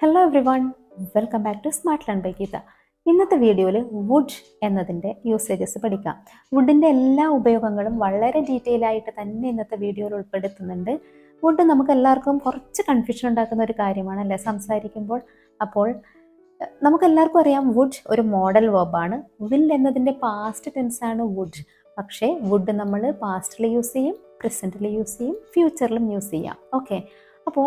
Hello everyone welcome back to smart learn by Geetha ഇന്നത്തെ വീഡിയോയിൽ would എന്നതിന്റെ usages പഠിക്കാം. വുഡിന്റെ എല്ലാ ഉപയോഗങ്ങളും വളരെ ഡീറ്റെയിൽ ആയിട്ട് തന്നെ ഇന്നത്തെ വീഡിയോയിൽ ഉൾപ്പെടുത്തുന്നുണ്ട്. വുഡ് നമുക്ക് എല്ലാവർക്കും കുറച്ച് കൺഫ്യൂഷൻ ഉണ്ടാക്കുന്ന ഒരു കാര്യമാണ് അല്ലേ? സംസാരിക്കുമ്പോൾ അപ്പോൾ നമുക്കെല്ലാവർക്കും അറിയാം വുഡ് ഒരു മോഡൽ വേബാണ് വിൽ എന്നതിന്റെ പാസ്റ്റ് ടെൻസ് ആണ് വുഡ് പക്ഷേ വുഡ് നമ്മൾ പാസ്റ്റിൽ യൂസ് ചെയ്യും പ്രസന്റിൽ യൂസ് ചെയ്യും ഫ്യൂച്ചറിലും യൂസ് ചെയ്യാം. ഓക്കെ അപ്പോൾ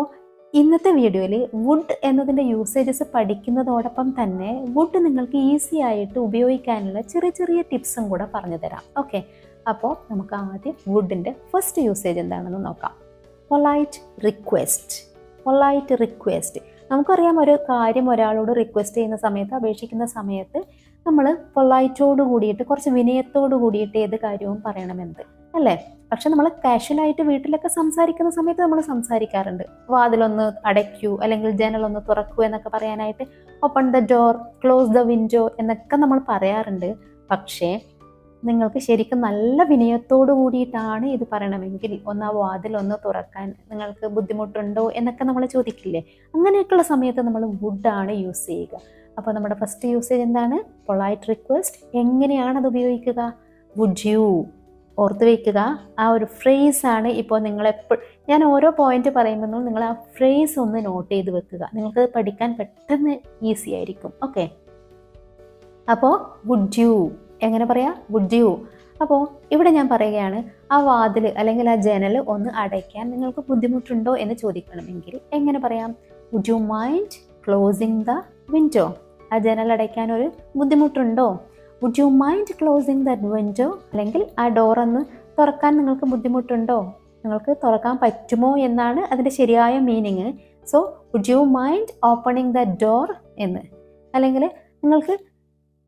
ഇന്നത്തെ വീഡിയോയിൽ വുഡ് എന്നതിന്റെ യൂസേജസ് പഠിക്കുന്നതോടൊപ്പം തന്നെ വുഡ് നിങ്ങൾക്ക് ഈസി ആയിട്ട് ഉപയോഗിക്കാനുള്ള ചെറിയ ചെറിയ ടിപ്സും കൂടെ പറഞ്ഞു തരാം. ഓക്കെ അപ്പോൾ നമുക്ക് ആദ്യം വുഡിന്റെ ഫസ്റ്റ് യൂസേജ് എന്താണെന്ന് നോക്കാം. പൊളൈറ്റ് റിക്വസ്റ്റ് പൊളൈറ്റ് റിക്വസ്റ്റ് നമുക്കറിയാം ഒരു കാര്യം ഒരാളോട് റിക്വസ്റ്റ് ചെയ്യുന്ന സമയത്ത് അപേക്ഷിക്കുന്ന സമയത്ത് നമ്മൾ പൊളൈറ്റോട് കൂടിയിട്ട് കുറച്ച് വിനയത്തോട് കൂടിയിട്ട് ഏത് കാര്യവും പറയണമെന്നത് അല്ലേ? പക്ഷെ നമ്മൾ കാഷ്വലായിട്ട് വീട്ടിലൊക്കെ സംസാരിക്കുന്ന സമയത്ത് നമ്മൾ സംസാരിക്കാറുണ്ട്. വാതിലൊന്ന് അടയ്ക്കൂ അല്ലെങ്കിൽ ജനലൊന്ന് തുറക്കൂ എന്നൊക്കെ പറയാനായിട്ട് open the door close the window എന്നൊക്കെ നമ്മൾ പറയാറുണ്ട്. പക്ഷേ നിങ്ങൾക്ക് ശരിക്കും നല്ല വിനയത്തോടു കൂടിയിട്ടാണ് ഇത് പറയണമെങ്കിൽ ഒന്ന് ആ വാതിലൊന്ന് തുറക്കാൻ നിങ്ങൾക്ക് ബുദ്ധിമുട്ടുണ്ടോ എന്നൊക്കെ നമ്മൾ ചോദിക്കില്ലേ? അങ്ങനെയൊക്കെയുള്ള സമയത്ത് നമ്മൾ വുഡാണ് യൂസ് ചെയ്യുക. അപ്പോൾ നമ്മുടെ ഫസ്റ്റ് യൂസേജ് എന്താണ്? പൊളൈറ്റ് റിക്വസ്റ്റ് എങ്ങനെയാണ് അത് ഉപയോഗിക്കുക? വുഡ് യു ഓർത്ത് വയ്ക്കുക ആ ഒരു ഫ്രേസ് ആണ് ഇപ്പോൾ നിങ്ങൾ എപ്പോഴും ഞാൻ ഓരോ പോയിന്റ് പറയുമ്പോൾ നിങ്ങൾ ആ ഫ്രേസ് ഒന്ന് നോട്ട് ചെയ്ത് വെക്കുക. നിങ്ങൾക്ക് പഠിക്കാൻ പെട്ടെന്ന് ഈസി ആയിരിക്കും. ഓക്കെ അപ്പോൾ വുഡ് യു എങ്ങനെ പറയാം? വുഡ് യു അപ്പോൾ ഇവിടെ ഞാൻ പറയുകയാണ് ആ വാതിൽ അല്ലെങ്കിൽ ആ ജനൽ ഒന്ന് അടയ്ക്കാൻ നിങ്ങൾക്ക് ബുദ്ധിമുട്ടുണ്ടോ എന്ന് ചോദിക്കണമെങ്കിൽ എങ്ങനെ പറയാം? Would you mind closing the window ആ ജനൽ അടയ്ക്കാൻ ഒരു ബുദ്ധിമുട്ടുണ്ടോ? Would you mind closing that window അല്ലെങ്കിൽ ആ ഡോർ ഒന്ന് തുറക്കാൻ നിങ്ങൾക്ക് ബുദ്ധിമുട്ടുണ്ടോ? നിങ്ങൾക്ക് തുറക്കാൻ പറ്റുമോ എന്നാണ് അതിന്റെ ശരിയായ meaning so would you mind opening the door എന്ന്? അല്ലെങ്കിൽ നിങ്ങൾക്ക്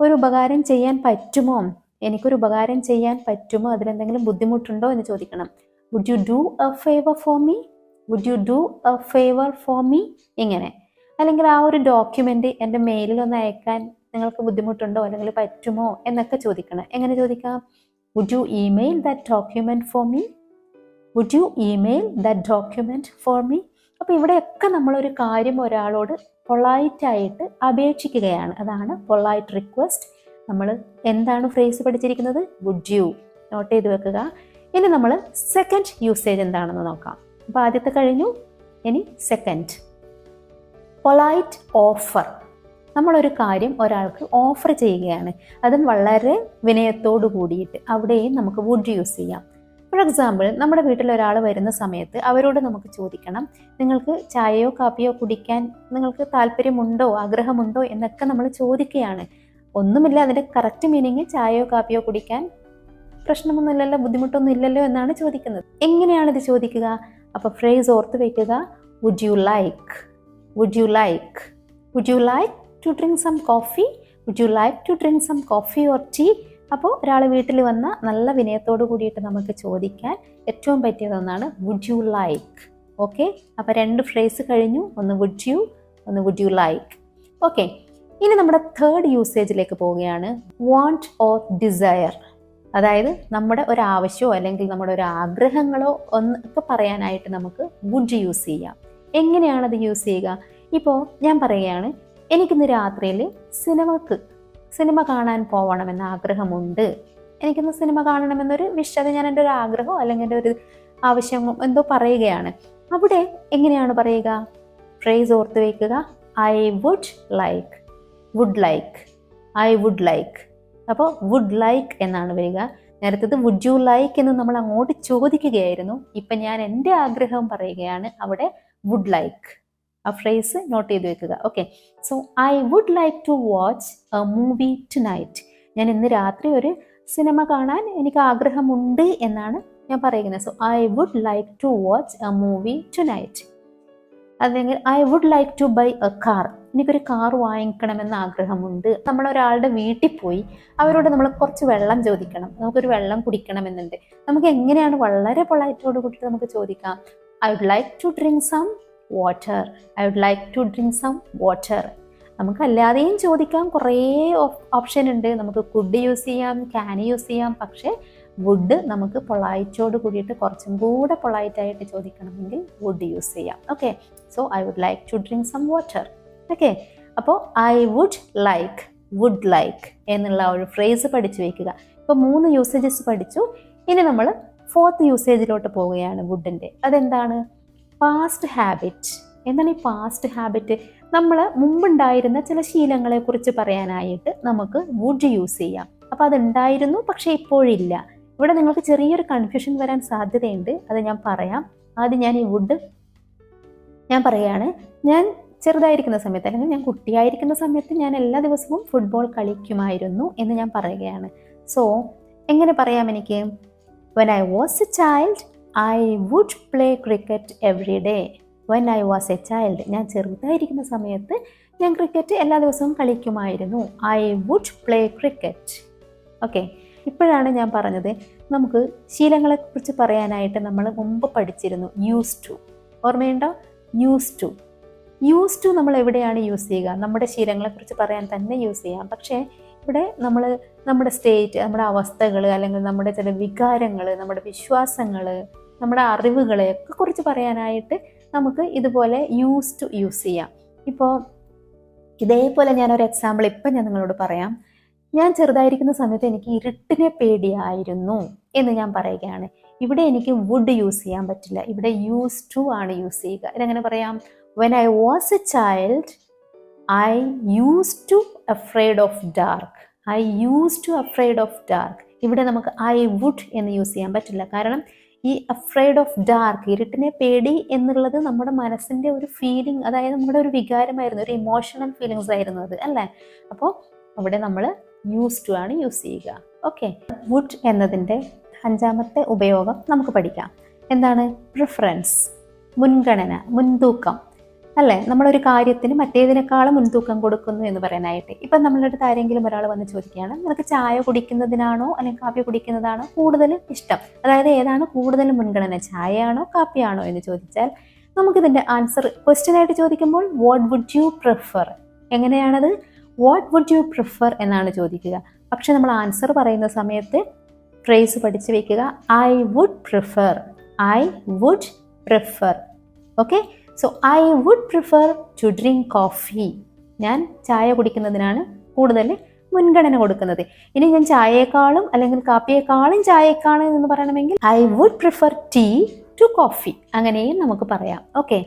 ഒരു ഉപകാരം ചെയ്യാൻ പറ്റുമോ? എനിക്കൊരു ഉപകാരം ചെയ്യാൻ പറ്റുമോ? അതിലെന്തെങ്കിലും ബുദ്ധിമുട്ടുണ്ടോ എന്ന് ചോദിക്കണം. Would you do a favour for me would you do a favour for me ഇങ്ങനെ. അല്ലെങ്കിൽ ആ ഒരു ഡോക്യുമെന്റ് എന്റെ മെയിലിൽ ഒന്ന് അയക്കാൻ നിങ്ങൾക്ക് ബുദ്ധിമുട്ടുണ്ടോ അല്ലെങ്കിൽ പറ്റുമോ എന്നൊക്കെ ചോദിക്കണം. എങ്ങനെ ചോദിക്കാം? Would you email that document for me would you email that document for me അപ്പോൾ ഇവിടെയൊക്കെ നമ്മളൊരു കാര്യം ഒരാളോട് പൊളൈറ്റായിട്ട് അപേക്ഷിക്കുകയാണ്. അതാണ് പൊളൈറ്റ് റിക്വസ്റ്റ് നമ്മൾ എന്താണ് ഫ്രേസ് പഠിച്ചിരിക്കുന്നത്? വുഡ് യു നോട്ട് ചെയ്ത് വെക്കുക. ഇനി നമ്മൾ സെക്കൻഡ് യൂസേജ് എന്താണെന്ന് നോക്കാം. അപ്പോൾ ആദ്യത്തെ കഴിഞ്ഞു. ഇനി സെക്കൻഡ് പൊളൈറ്റ് ഓഫർ നമ്മളൊരു കാര്യം ഒരാൾക്ക് ഓഫർ ചെയ്യുകയാണ്. അതും വളരെ വിനയത്തോടു കൂടിയിട്ട് അവിടെയും നമുക്ക് വുഡ് യൂസ് ചെയ്യാം. ഫോർ എക്സാമ്പിൾ നമ്മുടെ വീട്ടിൽ ഒരാൾ വരുന്ന സമയത്ത് അവരോട് നമുക്ക് ചോദിക്കണം നിങ്ങൾക്ക് ചായയോ കാപ്പിയോ കുടിക്കാൻ നിങ്ങൾക്ക് താല്പര്യമുണ്ടോ ആഗ്രഹമുണ്ടോ? എന്നൊക്കെ നമ്മൾ ചോദിക്കുകയാണ്. ഒന്നുമില്ല അതിന്റെ കറക്റ്റ് മീനിങ് ചായയോ കാപ്പിയോ കുടിക്കാൻ പ്രശ്നമൊന്നുമില്ലല്ലോ ബുദ്ധിമുട്ടൊന്നും ഇല്ലല്ലോ എന്നാണ് ചോദിക്കുന്നത്. എങ്ങനെയാണ് ഇത് ചോദിക്കുക? അപ്പോൾ ഫ്രേസ് ഓർത്ത് വയ്ക്കുക would you like would you like would you like to drink some coffee would you like to drink some coffee or tea അപ്പോൾ ഒരാൾ വീട്ടിൽ വന്ന നല്ല വിനയത്തോടു കൂടിയിട്ട് നമുക്ക് ചോദിക്കാൻ ഏറ്റവും പറ്റിയതൊന്നാണ് വുഡ് യു ലൈക്ക് ഓക്കെ അപ്പോൾ രണ്ട് ഫ്രേസ് കഴിഞ്ഞു. ഒന്ന് വുഡ് യു ഒന്ന് വുഡ് യു ലൈക്ക് ഓക്കെ ഇനി നമ്മുടെ തേർഡ് യൂസേജിലേക്ക് പോവുകയാണ്. വാണ്ട് ഓർ ഡിസയർ അതായത് നമ്മുടെ ഒരു ആവശ്യമോ അല്ലെങ്കിൽ നമ്മുടെ ഒരു ആഗ്രഹങ്ങളോ ഒന്നൊക്കെ പറയാനായിട്ട് നമുക്ക് വുഡ് യൂസ് ചെയ്യാം. എങ്ങനെയാണത് യൂസ് ചെയ്യുക? ഇപ്പോൾ ഞാൻ പറയുകയാണ് എനിക്കിന്ന് രാത്രിയിൽ സിനിമക്ക് സിനിമ കാണാൻ പോകണമെന്ന ആഗ്രഹമുണ്ട്. എനിക്കിന്ന് സിനിമ കാണണമെന്നൊരു വിഷ അത് ഞാൻ എന്റെ ഒരു ആഗ്രഹമോ അല്ലെങ്കിൽ എന്റെ ഒരു ആവശ്യം എന്തോ പറയുകയാണ്. അവിടെ എങ്ങനെയാണ് പറയുക? ഫ്രേസ് ഓർത്ത് വയ്ക്കുക I would like would like I would like അപ്പോൾ വുഡ് ലൈക്ക് എന്നാണ് വരിക. നേരത്തെ വുഡ് യു ലൈക്ക് എന്ന് നമ്മൾ അങ്ങോട്ട് ചോദിക്കുകയായിരുന്നു. ഇപ്പം ഞാൻ എന്റെ ആഗ്രഹം പറയുകയാണ് അവിടെ വുഡ് ലൈക്ക് ആ ഫ്രേസ് നോട്ട് ചെയ്ത് വെക്കുക. Okay so I would like to watch a movie tonight ഞാൻ ഇന്ന് രാത്രി ഒരു സിനിമ കാണാൻ എനിക്ക് ആഗ്രഹമുണ്ട് എന്നാണ് ഞാൻ പറയുന്നത്. So I would like to watch a movie tonight അല്ലെങ്കിൽ I would like to buy a car എനിക്കൊരു കാർ വാങ്ങിക്കണമെന്ന് ആഗ്രഹമുണ്ട്. നമ്മൾ ഒരാളുടെ വീട്ടിൽ പോയി അവരോട് നമ്മൾ കുറച്ച് വെള്ളം ചോദിക്കണം. നമുക്കൊരു വെള്ളം കുടിക്കണമെന്നുണ്ട്. നമുക്ക് എങ്ങനെയാണ് വളരെ പൊളൈറ്റോട് കൂട്ടിയിട്ട് നമുക്ക് ചോദിക്കാം. I would like to drink some water I would like to drink some water നമുക്ക് അല്ലാതെയും ചോദിക്കാം. കുറേ ഓപ്ഷൻ ഉണ്ട്. നമുക്ക് കുഡ് യൂസ് ചെയ്യാം ക്യാൻ യൂസ് ചെയ്യാം. പക്ഷേ വുഡ് നമുക്ക് പൊളൈറ്റോട് കൂടിയിട്ട് കുറച്ചും കൂടെ പൊളൈറ്റായിട്ട് ചോദിക്കണമെങ്കിൽ വുഡ് യൂസ് ചെയ്യാം. Okay so I would like to drink some water okay അപ്പോൾ I would like would like എന്നുള്ള ഒരു ഫ്രേസ് പഠിച്ചു വയ്ക്കുക ഇപ്പോൾ മൂന്ന് യൂസേജസ് പഠിച്ചു. ഇനി നമ്മൾ ഫോർത്ത് യൂസേജിലോട്ട് പോവുകയാണ് വുഡിന്റെ അതെന്താണ്? പാസ്റ്റ് ഹാബിറ്റ് എന്താണ് ഈ പാസ്റ്റ് ഹാബിറ്റ് നമ്മൾ മുമ്പുണ്ടായിരുന്ന ചില ശീലങ്ങളെക്കുറിച്ച് പറയാനായിട്ട് നമുക്ക് വുഡ് യൂസ് ചെയ്യാം. അപ്പോൾ അതുണ്ടായിരുന്നു പക്ഷേ ഇപ്പോഴില്ല. ഇവിടെ നിങ്ങൾക്ക് ചെറിയൊരു കൺഫ്യൂഷൻ വരാൻ സാധ്യതയുണ്ട്. അത് ഞാൻ പറയാം. ആദ്യം ഞാൻ ഈ വുഡ് ഞാൻ പറയുകയാണ്. ഞാൻ ചെറുതായിരിക്കുന്ന സമയത്ത് അല്ലെങ്കിൽ ഞാൻ കുട്ടിയായിരിക്കുന്ന സമയത്ത് ഞാൻ എല്ലാ ദിവസവും ഫുട്ബോൾ കളിക്കുമായിരുന്നു എന്ന് ഞാൻ പറയുകയാണ്. സോ എങ്ങനെ പറയാം എനിക്ക്? When I was a child I would play cricket every day when I was a child ഞാൻ ചെറുതായിരിക്കുന്ന സമയത്ത് ഞാൻ ക്രിക്കറ്റ് എല്ലാ ദിവസവും കളിക്കുമായിരുന്നു. I would play cricket okay ഇപ്പോഴാണ് ഞാൻ പറഞ്ഞത്. നമുക്ക് ശീലങ്ങളെക്കുറിച്ച് പറയാനായിട്ട് നമ്മൾ മുമ്പ് പഠിച്ചിരുന്നു. യൂസ് ടു ഓർമ്മയുണ്ടോ? യൂസ് ടു യൂസ് ടു നമ്മൾ എവിടെയാണ് യൂസ് ചെയ്യുക? നമ്മുടെ ശീലങ്ങളെക്കുറിച്ച് പറയാൻ തന്നെ യൂസ് ചെയ്യാം. പക്ഷേ ഇവിടെ നമ്മൾ നമ്മുടെ സ്റ്റേറ്റ് നമ്മുടെ അവസ്ഥകൾ അല്ലെങ്കിൽ നമ്മുടെ ചില വികാരങ്ങൾ നമ്മുടെ വിശ്വാസങ്ങൾ നമ്മുടെ അറിവുകളെയൊക്കെ കുറിച്ച് പറയാനായിട്ട് നമുക്ക് ഇതുപോലെ യൂസ് ടു യൂസ് ചെയ്യാം. ഇപ്പോൾ ഇതേപോലെ ഞാനൊരു എക്സാമ്പിൾ ഇപ്പം ഞാൻ നിങ്ങളോട് പറയാം. ഞാൻ ചെറുതായിരിക്കുന്ന സമയത്ത് എനിക്ക് ഇരുട്ടിനെ പേടിയായിരുന്നു എന്ന് ഞാൻ പറയുകയാണ്. ഇവിടെ എനിക്ക് വുഡ് യൂസ് ചെയ്യാൻ പറ്റില്ല. ഇവിടെ യൂസ് ടു ആണ് യൂസ് ചെയ്യുക. ഇതെങ്ങനെ പറയാം? When I was a child I used to afraid of dark I used to afraid of dark ഇവിടെ നമുക്ക് ഐ വുഡ് എന്ന് യൂസ് ചെയ്യാൻ പറ്റില്ല. കാരണം ഈ അഫ്രൈഡ് ഓഫ് ഡാർക്ക് ഇരുട്ടിനെ പേടി എന്നുള്ളത് നമ്മുടെ മനസ്സിന്റെ ഒരു ഫീലിംഗ് അതായത് നമ്മുടെ ഒരു വികാരമായിരുന്നു ഒരു ഇമോഷണൽ ഫീലിങ്സ് ആയിരുന്നു അത് അല്ലേ? അപ്പോൾ അവിടെ നമ്മൾ യൂസ് ടു ആണ് യൂസ് ചെയ്യുക. ഓക്കെ വുഡ് എന്നതിന്റെ അഞ്ചാമത്തെ ഉപയോഗം നമുക്ക് പഠിക്കാം. എന്താണ്? പ്രിഫറൻസ് മുൻഗണന മുൻതൂക്കം. അല്ലേ? നമ്മളൊരു കാര്യത്തിന് മറ്റേതിനേക്കാളും മുൻതൂക്കം കൊടുക്കുന്നു എന്ന് പറയാനായിട്ട്. ഇപ്പം നമ്മളുടെ അടുത്ത് ആരെങ്കിലും ഒരാൾ വന്ന് ചോദിക്കുകയാണ് നിനക്ക് ചായ കുടിക്കുന്നതിനാണോ അല്ലെങ്കിൽ കാപ്പി കുടിക്കുന്നതാണോ കൂടുതൽ ഇഷ്ടം? അതായത് ഏതാണ് കൂടുതൽ മുൻഗണന ചായയാണോ കാപ്പിയാണോ എന്ന് ചോദിച്ചാൽ നമുക്കിതിന്റെ ആൻസർ ക്വസ്റ്റ്യൻ ആയിട്ട് ചോദിക്കുമ്പോൾ വാട്ട് വുഡ് യു പ്രിഫർ എങ്ങനെയാണത്? വാട്ട് വുഡ് യു പ്രിഫർ എന്നാണ് ചോദിക്കുക. പക്ഷെ നമ്മൾ ആൻസർ പറയുന്ന സമയത്ത് ഫ്രേസ് പഠിച്ചു വയ്ക്കുക I would prefer I would prefer okay so I would prefer to drink coffee ഞാൻ ചായ കുടിക്കുന്നതിനാണ് കൂടുതൽ മുൻഗണന കൊടുക്കുന്നത്. ഇനി ഞാൻ ചായയെക്കാളും അല്ലെങ്കിൽ കാപ്പിയേക്കാളും ചായയെക്കാളും എന്ന് പറയണമെങ്കിൽ I would prefer tea to coffee അങ്ങനെയും നമുക്ക് പറയാം. ഓക്കെ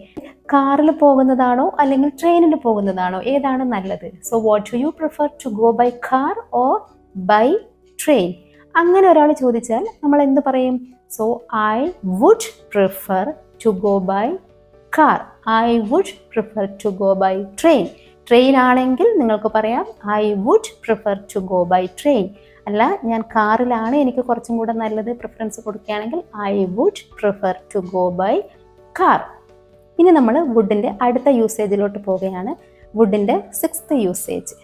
കാറിൽ പോകുന്നതാണോ അല്ലെങ്കിൽ ട്രെയിനിൽ പോകുന്നതാണോ? ഏതാണ് നല്ലത്? So what you prefer to go by car or by train അങ്ങനെ ഒരാൾ ചോദിച്ചാൽ നമ്മൾ എന്ത് പറയും? So I would prefer to go by car I would prefer to go by train train ആണെങ്കിൽ നിങ്ങൾക്ക് പറയാം I would prefer to go by train അല്ല ഞാൻ കാറിലാണ് എനിക്ക് കുറച്ചും കൂടെ നല്ലത് പ്രിഫറൻസ് കൊടുക്കുകയാണെങ്കിൽ I would prefer to go by car ഇനി നമ്മൾ വുഡിന്റെ അടുത്ത യൂസേജിലോട്ട് പോവുകയാണ്. വുഡിന്റെ സിക്സ്ത് യൂസേജ്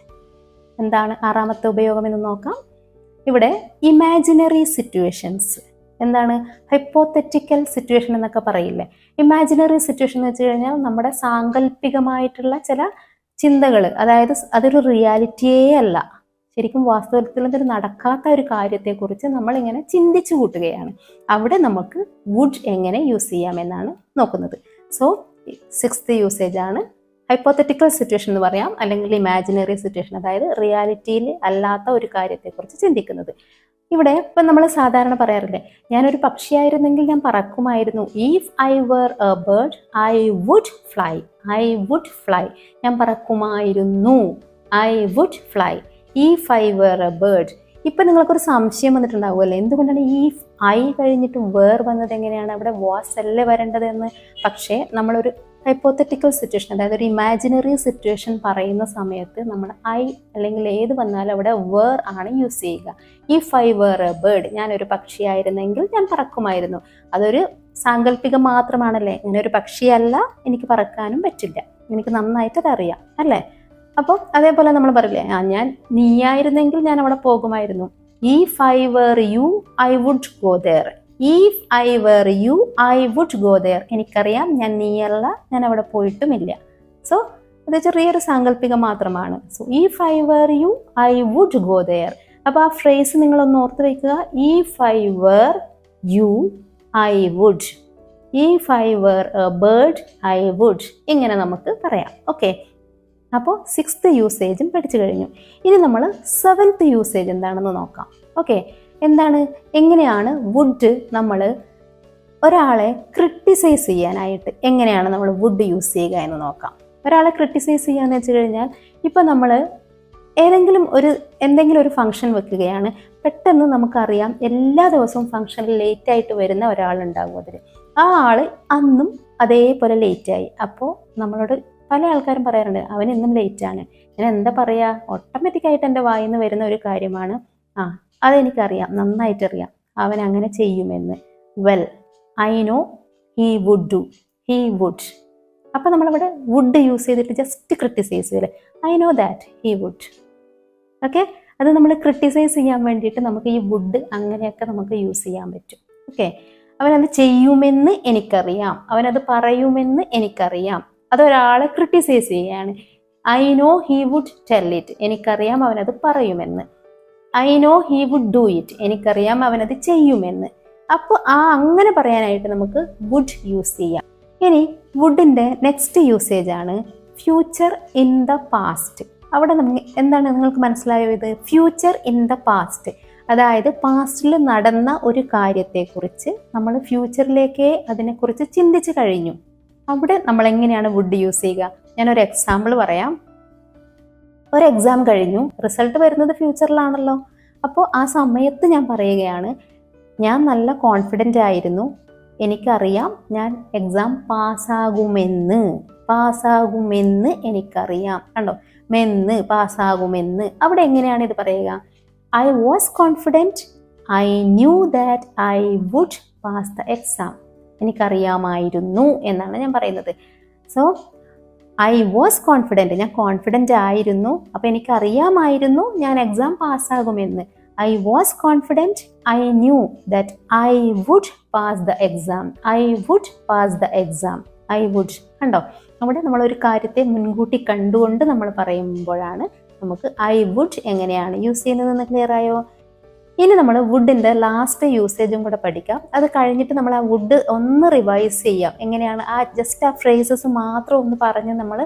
എന്താണ് ആറാമത്തെ ഉപയോഗം എന്ന് നോക്കാം. ഇവിടെ ഇമാജിനറി സിറ്റുവേഷൻസ് എന്താണ്? ഹൈപ്പോത്തറ്റിക്കൽ സിറ്റുവേഷൻ എന്നൊക്കെ പറയില്ലേ? ഇമാജിനറി സിറ്റുവേഷൻ എന്ന് വെച്ച് കഴിഞ്ഞാൽ നമ്മുടെ സാങ്കല്പികമായിട്ടുള്ള ചില ചിന്തകൾ അതായത് അതൊരു റിയാലിറ്റിയേ അല്ല. ശരിക്കും വാസ്തവത്തിൽ അതൊരു നടക്കാത്ത ഒരു കാര്യത്തെക്കുറിച്ച് നമ്മളിങ്ങനെ ചിന്തിച്ചു കൂട്ടുകയാണ്. അവിടെ നമുക്ക് വുഡ് എങ്ങനെ യൂസ് ചെയ്യാമെന്നാണ് നോക്കുന്നത്. സോ സിക്സ്ത് യൂസേജ് ആണ് ഹൈപ്പോത്തറ്റിക്കൽ സിറ്റുവേഷൻ എന്ന് പറയാം. അല്ലെങ്കിൽ ഇമാജിനറി സിറ്റുവേഷൻ അതായത് റിയാലിറ്റിയിൽ അല്ലാത്ത ഒരു കാര്യത്തെക്കുറിച്ച് ചിന്തിക്കുന്നത്. ഇവിടെ ഇപ്പം നമ്മൾ സാധാരണ പറയാറില്ലേ ഞാനൊരു പക്ഷിയായിരുന്നെങ്കിൽ ഞാൻ പറക്കുമായിരുന്നു. If I were a bird I would fly I would fly ഞാൻ പറക്കുമായിരുന്നു. I would fly if I were a bird ഇപ്പം നിങ്ങൾക്കൊരു സംശയം വന്നിട്ടുണ്ടാവുമല്ലേ എന്തുകൊണ്ടാണ് ഈ ഐ കഴിഞ്ഞിട്ട് വേർ വന്നത് എങ്ങനെയാണ്? അവിടെ വാസ് അല്ലേ വരേണ്ടതെന്ന്? പക്ഷേ നമ്മളൊരു ഹൈപ്പോത്തറ്റിക്കൽ സിറ്റുവേഷൻ അതായത് ഒരു ഇമാജിനറി സിറ്റുവേഷൻ പറയുന്ന സമയത്ത് നമ്മൾ ഐ അല്ലെങ്കിൽ ഏത് വന്നാലും അവിടെ വേർ ആണ് യൂസ് ചെയ്യുക. If I were a bird ഞാനൊരു പക്ഷിയായിരുന്നെങ്കിൽ ഞാൻ പറക്കുമായിരുന്നു. അതൊരു സാങ്കല്പികം മാത്രമാണല്ലേ? ഞാനൊരു പക്ഷിയല്ല എനിക്ക് പറക്കാനും പറ്റില്ല. എനിക്ക് നന്നായിട്ട് അതറിയാം അല്ലേ? അപ്പോൾ അതേപോലെ നമ്മൾ പറയില്ലേ ആ ഞാൻ നീയായിരുന്നെങ്കിൽ ഞാൻ അവിടെ പോകുമായിരുന്നു. ഈ I were you I would go there if I were you I would go there എനിക്കറിയാം ഞാൻ നീയല്ല ഞാൻ അവിടെ പോയിട്ടുമില്ല. സോ അത് ചെറിയൊരു സാങ്കല്പികം മാത്രമാണ്. So if I were you I would go there അപ്പോൾ ആ ഫ്രേസ് നിങ്ങളൊന്ന് ഓർത്ത് വയ്ക്കുക if I were you I would if I were a bird I would ഇങ്ങനെ നമുക്ക് പറയാം. ഓക്കെ അപ്പോൾ സിക്സ്ത് യൂസേജും പഠിച്ചു കഴിഞ്ഞു. ഇനി നമ്മൾ സെവൻത്ത് യൂസേജ് എന്താണെന്ന് നോക്കാം. ഓക്കെ എന്താണ്? എങ്ങനെയാണ് വുഡ് നമ്മൾ ഒരാളെ ക്രിട്ടിസൈസ് ചെയ്യാനായിട്ട് എങ്ങനെയാണ് നമ്മൾ വുഡ് യൂസ് ചെയ്യുക എന്ന് നോക്കാം. ഒരാളെ ക്രിട്ടിസൈസ് ചെയ്യാന്ന് വെച്ച് കഴിഞ്ഞാൽ ഇപ്പം നമ്മൾ ഏതെങ്കിലും ഒരു എന്തെങ്കിലും ഒരു ഫംഗ്ഷൻ വെക്കുകയാണ്. പെട്ടെന്ന് നമുക്കറിയാം എല്ലാ ദിവസവും ഫംഗ്ഷനിൽ ലേറ്റ് ആയിട്ട് വരുന്ന ഒരാളുണ്ടാകും അതിൽ ആ ആൾ അന്നും അതേപോലെ ലേറ്റായി അപ്പോൾ നമ്മളോട് പല ആൾക്കാരും പറയാറുണ്ട് അവൻ ഇന്നും ലേറ്റാണ് ഞാൻ എന്താ പറയുക ഓട്ടോമാറ്റിക്കായിട്ട് എന്റെ വായിന്ന് വരുന്ന ഒരു കാര്യമാണ്. ആ അതെനിക്കറിയാം നന്നായിട്ടറിയാം. അവൻ അങ്ങനെ ചെയ്യുമെന്ന്. Well I know he would do he would അപ്പം നമ്മളവിടെ വുഡ് യൂസ് ചെയ്തിട്ട് ജസ്റ്റ് ക്രിട്ടിസൈസ് ചെയ്യില്ലേ I know that he would okay അത് നമ്മൾ ക്രിട്ടിസൈസ് ചെയ്യാൻ വേണ്ടിയിട്ട് നമുക്ക് ഈ വുഡ് അങ്ങനെയൊക്കെ നമുക്ക് യൂസ് ചെയ്യാൻ പറ്റും. ഓക്കെ അവനത് ചെയ്യുമെന്ന് എനിക്കറിയാം. അവനത് പറയുമെന്ന് എനിക്കറിയാം. അതൊരാളെ ക്രിട്ടിസൈസ് ചെയ്യുകയാണ് I know he would tell it എനിക്കറിയാം അവനത് പറയുമെന്ന്. I know he would do it എനിക്കറിയാം അവനത് ചെയ്യുമെന്ന്. അപ്പോൾ ആ അങ്ങനെ പറയാനായിട്ട് നമുക്ക് വുഡ് യൂസ് ചെയ്യാം. ഇനി വുഡിന്റെ നെക്സ്റ്റ് യൂസേജ് ആണ് ഫ്യൂച്ചർ ഇൻ ദ പാസ്റ്റ് അവിടെ നമുക്ക് എന്താണ് നിങ്ങൾക്ക് മനസ്സിലായോ ഇത് ഫ്യൂച്ചർ ഇൻ ദ പാസ്റ്റ് അതായത് പാസ്റ്റിൽ നടന്ന ഒരു കാര്യത്തെക്കുറിച്ച് നമ്മൾ ഫ്യൂച്ചറിലേക്കേ അതിനെക്കുറിച്ച് ചിന്തിച്ച് കഴിഞ്ഞു. അവിടെ നമ്മൾ എങ്ങനെയാണ് വുഡ് യൂസ് ചെയ്യുക? ഞാനൊരു എക്സാമ്പിൾ പറയാം. ഒരു എക്സാം കഴിഞ്ഞു. റിസൾട്ട് വരുന്നത് ഫ്യൂച്ചറിലാണല്ലോ അപ്പോൾ ആ സമയത്ത് ഞാൻ പറയുകയാണ് ഞാൻ നല്ല കോൺഫിഡന്റ് ആയിരുന്നു. എനിക്കറിയാം ഞാൻ എക്സാം പാസ്സാകുമെന്ന്. പാസ്സാകുമെന്ന് എനിക്കറിയാം. കണ്ടോ? മെന്ന് പാസ്സാകുമെന്ന്. അവിടെ എങ്ങനെയാണ് ഇത് പറയുക? I was confident I knew that I would pass the exam എനിക്കറിയാമായിരുന്നു എന്നാണ് ഞാൻ പറയുന്നത്. സോ ഐ വാസ് കോൺഫിഡന്റ് ഞാൻ കോൺഫിഡന്റ് ആയിരുന്നു. അപ്പോൾ എനിക്കറിയാമായിരുന്നു ഞാൻ exam പാസ്സാകുമെന്ന്. I was confident I knew that I would pass the exam I would pass the exam I would കണ്ടോ? അവിടെ നമ്മളൊരു കാര്യത്തെ മുൻകൂട്ടി കണ്ടുകൊണ്ട് നമ്മൾ പറയുമ്പോഴാണ് നമുക്ക് ഐ വുഡ് എങ്ങനെയാണ്. യൂസ് ചെയ്യുന്നതെന്ന് ക്ലിയർ ആയോ? ഇനി നമ്മൾ വുഡിന്റെ ലാസ്റ്റ് യൂസേജും കൂടെ പഠിക്കാം. അത് കഴിഞ്ഞിട്ട് നമ്മൾ ആ വുഡ് ഒന്ന് റിവൈസ് ചെയ്യാം. എങ്ങനെയാണ്? ആ ജസ്റ്റ് ആ ഫ്രേസസ് മാത്രം ഒന്ന് പറഞ്ഞ് നമ്മൾ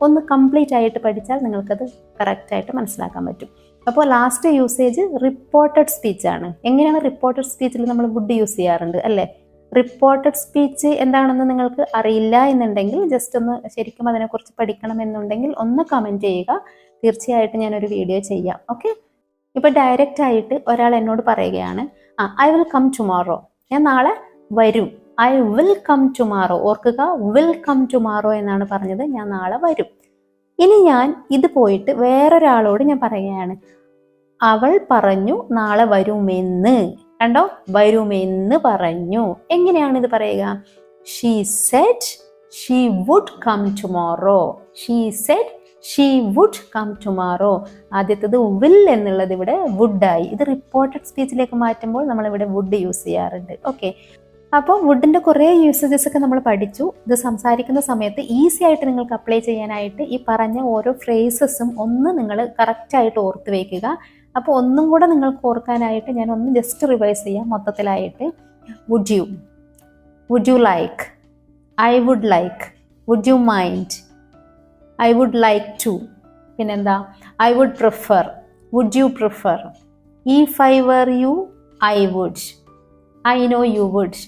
ഒന്ന് കംപ്ലീറ്റ് ആയിട്ട് പഠിച്ചാൽ നിങ്ങൾക്കത് കറക്റ്റായിട്ട് മനസ്സിലാക്കാൻ പറ്റും. അപ്പോൾ ലാസ്റ്റ് യൂസേജ് റിപ്പോർട്ടഡ് സ്പീച്ചാണ് എങ്ങനെയാണ് റിപ്പോർട്ടഡ് സ്പീച്ചിൽ നമ്മൾ വുഡ് യൂസ് ചെയ്യാറുണ്ട്? അല്ലേ? റിപ്പോർട്ടഡ് സ്പീച്ച് എന്താണെന്ന് നിങ്ങൾക്ക് അറിയില്ല എന്നുണ്ടെങ്കിൽ ജസ്റ്റ് ഒന്ന് ശരിക്കും അതിനെക്കുറിച്ച് പഠിക്കണം എന്നുണ്ടെങ്കിൽ ഒന്ന് കമന്റ് ചെയ്യുക. തീർച്ചയായിട്ടും ഞാനൊരു വീഡിയോ ചെയ്യാം. ഓക്കെ ഇപ്പോൾ ഡയറക്റ്റ് ആയിട്ട് ഒരാൾ എന്നോട് പറയുകയാണ് ആ ഐ വിൽ കം ടുമാറോ ഞാൻ നാളെ വരും. ഐ വിൽ കം ടുമാറോ ഓർക്കുക വിൽ കം ടുമാറോ എന്നാണ് പറഞ്ഞത്. ഞാൻ നാളെ വരും. ഇനി ഞാൻ ഇത് പോയിട്ട് വേറൊരാളോട് ഞാൻ പറയുകയാണ് അവൾ പറഞ്ഞു നാളെ വരുമെന്ന്. കണ്ടോ? വരുമെന്ന് പറഞ്ഞു. എങ്ങനെയാണ് ഇത് പറയുക? She said she would come tomorrow she said she would come tomorrow ആദ്യത്തത് വിൽ എന്നുള്ളത് ഇവിടെ വുഡായി ഇത് റിപ്പോർട്ടഡ് സ്പീച്ചിലേക്ക് മാറ്റുമ്പോൾ നമ്മൾ ഇവിടെ വുഡ് യൂസ് ചെയ്യാറുണ്ട്. ഓക്കെ അപ്പോൾ വുഡിന്റെ കുറേ യൂസേജസ് ഒക്കെ നമ്മൾ പഠിച്ചു. ഇത് സംസാരിക്കുന്ന സമയത്ത് ഈസി ആയിട്ട് നിങ്ങൾക്ക് അപ്ലൈ ചെയ്യാനായിട്ട് ഈ പറഞ്ഞ ഓരോ ഫ്രേസസും ഒന്ന് നിങ്ങൾ കറക്റ്റായിട്ട് ഓർത്ത് വയ്ക്കുക അപ്പോൾ ഒന്നും കൂടെ നിങ്ങൾക്ക് ഓർക്കാനായിട്ട് ഞാൻ ഒന്ന് ജസ്റ്റ് റിവൈസ് ചെയ്യാം മൊത്തത്തിലായിട്ട്. Would you would you like I would like would you mind I would like to പിന്നെന്താ? I would prefer would you prefer if I were you I would I know you would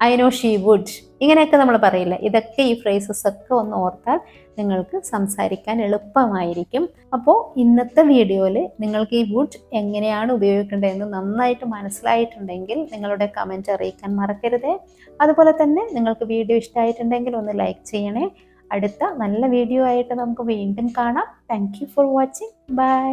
I know she would ഇങ്ങനെയൊക്കെ നമ്മൾ പറയില്ല? ഇതൊക്കെ ഈ phrases ഒക്കെ ഒന്ന് ഓർത്താൽ നിങ്ങൾക്ക് സംസാരിക്കാൻ എളുപ്പമായിരിക്കും. അപ്പോൾ ഇന്നത്തെ വീഡിയോയിൽ നിങ്ങൾക്ക് ഈ വുഡ് എങ്ങനെയാണ് ഉപയോഗിക്കേണ്ടതെന്ന് നന്നായിട്ട് മനസ്സിലായിട്ടുണ്ടെങ്കിൽ നിങ്ങളുടെ കമന്റ് അറിയിക്കാൻ മറക്കരുത്. അതുപോലെ തന്നെ നിങ്ങൾക്ക് വീഡിയോ ഇഷ്ടമായിട്ടുണ്ടെങ്കിൽ ഒന്ന് ലൈക്ക് ചെയ്യണേ. അടുത്ത നല്ല വീഡിയോ ആയിട്ട് നമുക്ക് വീണ്ടും കാണാം. Thank for watching bye